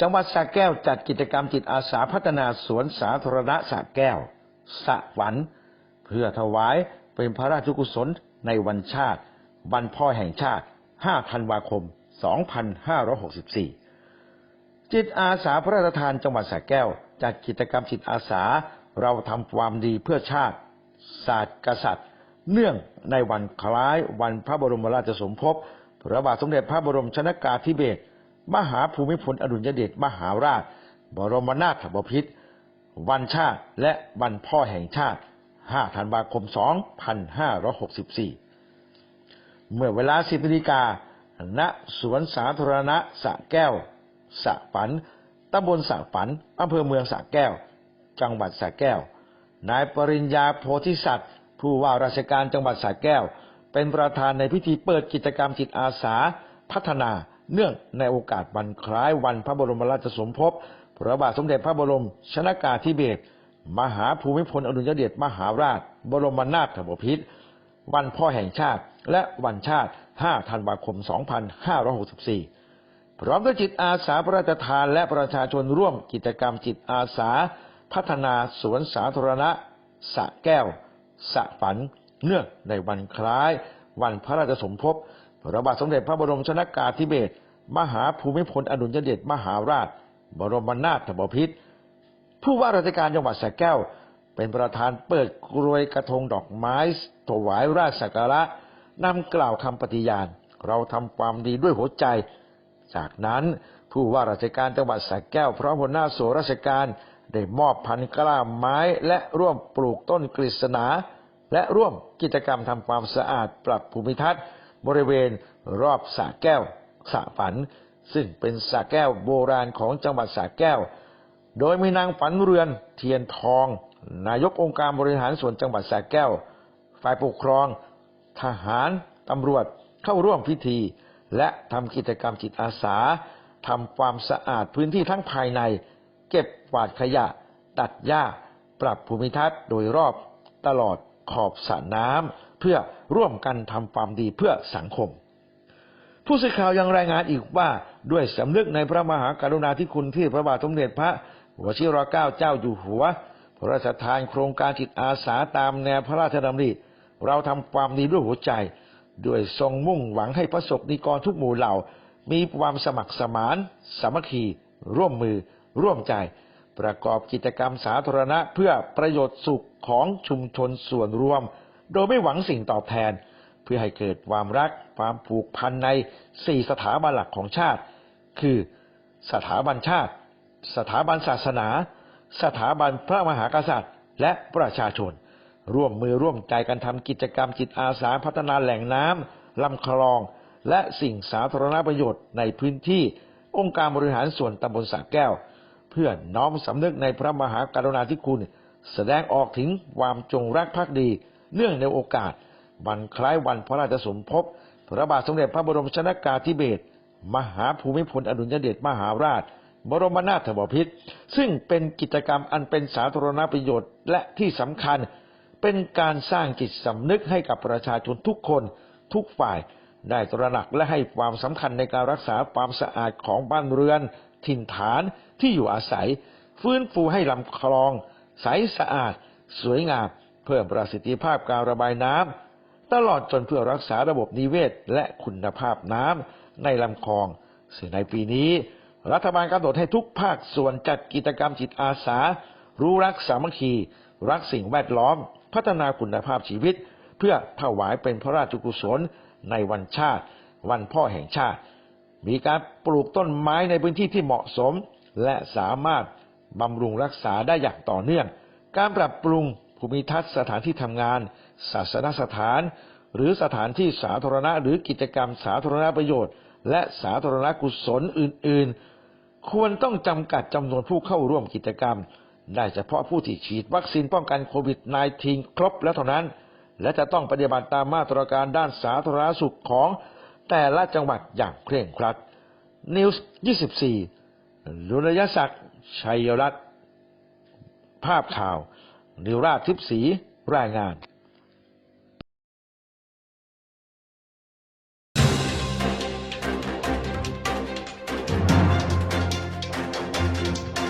จังหวัดสระแก้วจัดกิจกรรมจิตอาสาพัฒนาสวนสาธารณะสระแก้วสะฝัน เพื่อถวายเป็นพระราชกุศลในวันชาติวันพ่อแห่งชาติ 5 ธันวาคม 2564 จิตอาสาพระราชทานจังหวัดสระแก้ว จัดกิจกรรมจิตอาสาเราทำความดีเพื่อชาติศาสตร์กษัตริย์ เนื่องในวันคล้ายวันพระบรมราชสมภพพระบาทสมเด็จพระบรมชนากาธิเบศร มหาภูมิพลอดุลยเดชมหาราช บรมนาถบพิตรวันชาติและวันพ่อแห่งชาติ 5 ธันวาคม 2564 เมื่อเวลา 10นาฬิกาณสวนสาธารณะสะแก้วสะฝันตำบลสะฝันอำเภอเมืองสะแก้ว จังหวัดสะแก้ว นายปริญญาโพธิสัตว์ ผู้ว่าราชการจังหวัดสะแก้ว เป็นประธานในพิธีเปิดกิจกรรมจิตอาสา พัฒนา เนื่องในโอกาสวันคล้ายวันพระบรมราชสมภพพระบาทสมเด็จพระบรมชนากาธิเบศรมหาภูมิพลอดุลยเดชมหาราช บรมนาถบพิตรวันพ่อแห่งชาติ และวันชาติ 5 ธันวาคม 2564 พร้อมด้วยจิตอาสาพระราชทานและประชาชนร่วมกิจกรรมจิตอาสา พัฒนาสวนสาธารณะสะแก้ว สะฝัน เนื่องในวันคล้าย วันพระราชสมภพ พระบาทสมเด็จพระบรมชนากาธิเบศรมหาภูมิพลอดุลยเดชมหาราช บรมนาถบพิตรผู้ว่าราชการจังหวัดสระแก้ว เป็นประธานเปิดกรวยกระทงดอกไม้ถวายราชสักการะนำกล่าวคำปฏิญาณ เราทำความดีด้วยหัวใจ จากนั้นผู้ว่าราชการจังหวัดสระแก้วพร้อมหัวหน้าส่วนราชการได้มอบพันกล้าไม้และร่วมปลูกต้นกฤษณา และร่วมกิจกรรมทำความสะอาดปรับภูมิทัศน์ บริเวณรอบสระแก้วสระฝัน ซึ่งเป็นสระแก้วโบราณของจังหวัดสระแก้ว โดยมีนางฝันเรือนเทียนทอง นายกองค์การบริหารส่วนจังหวัดสระแก้ว ฝ่ายปกครอง ทหารตำรวจเข้าร่วมพิธี และทำกิจกรรมจิตอาสาทำความสะอาดพื้นที่ทั้งภายใน เก็บกวาดขยะ ตัดหญ้า ปรับภูมิทัศน์โดยรอบตลอดขอบสระน้ำ เพื่อร่วมกันทำความดีเพื่อสังคม ผู้สื่อข่าวยังรายงานอีกว่าด้วยสำนึกในพระมหากรุณาธิคุณที่พระบาทสมเด็จพระวชิรเกล้าเจ้าอยู่หัวพระราชทานโครงการจิตอาสาตามแนวพระราชดำริเราทำความดีด้วยหัวใจ ด้วยทรงมุ่งหวังให้ประสบนิกรทุกหมู่เหล่า มีความสมัครสมาน สามัคคี ร่วมมือ ร่วมใจ ประกอบกิจกรรมสาธารณะเพื่อประโยชน์สุขของชุมชนส่วนรวม โดยไม่หวังสิ่งตอบแทน เพื่อให้เกิดความรักความผูกพันในสี่สถาบันหลักของชาติ คือสถาบันชาติ สถาบันศาสนา สถาบันพระมหากษัตริย์ และประชาชน ร่วมมือร่วมใจกันทำกิจกรรมจิตอาสาพัฒนาแหล่งน้ำลำคลอง และสิ่งสาธารณประโยชน์ในพื้นที่องค์การบริหารส่วนตำบลสระแก้ว เพื่อน้อมสำนึกในพระมหากรุณาธิคุณ แสดงออกถึงความจงรักภักดี เนื่องในโอกาส วันคล้ายวันพระราชสมภพพระบาทสมเด็จพระบรมชนากาธิเบศรมหาภูมิพลอดุลยเดชมหาราช บรมนาถบพิตรซึ่งเป็นกิจกรรมอันเป็นสาธารณประโยชน์และที่สำคัญเป็นการสร้างจิตสำนึกให้กับประชาชนทุกคนทุกฝ่ายได้ตระหนักและให้ความสำคัญในการรักษาความสะอาดของบ้านเรือน ถิ่นฐานที่อยู่อาศัย ฟื้นฟูให้ลำคลอง ใสสะอาด สวยงาม เพิ่มประสิทธิภาพการระบายน้ำตลอดจนเพื่อรักษาระบบนิเวศและคุณภาพน้ำในลำคลองซึ่งในปีนี้ รัฐบาลกำหนดให้ทุกภาคส่วนจัดกิจกรรมจิตอาสา รู้รักสามัคคี รักสิ่งแวดล้อม พัฒนาคุณภาพชีวิต เพื่อถวายเป็นพระราชกุศลในวันชาติ วันพ่อแห่งชาติ มีการปลูกต้นไม้ในพื้นที่ที่เหมาะสม และสามารถบำรุงรักษาได้อย่างต่อเนื่อง การปรับปรุง ภูมิทัศน์สถานที่ทำงาน ศาสนสถาน หรือสถานที่สาธารณะหรือกิจกรรมสาธารณประโยชน์ และสาธารณกุศลอื่น ๆ ควรต้องจำกัดจำนวนผู้เข้าร่วมกิจกรรม ได้เฉพาะผู้ที่ฉีดวัคซีนป้องกันโควิด -19 ครบแล้วเท่านั้น และจะต้องปฏิบัติตามมาตรการด้านสาธารณสุขของแต่ละจังหวัดอย่างเคร่งครัด นิวส์24 ลุนยศักดิ์ชัยรัตน์ภาพข่าว นิราชทิพสีรายงาน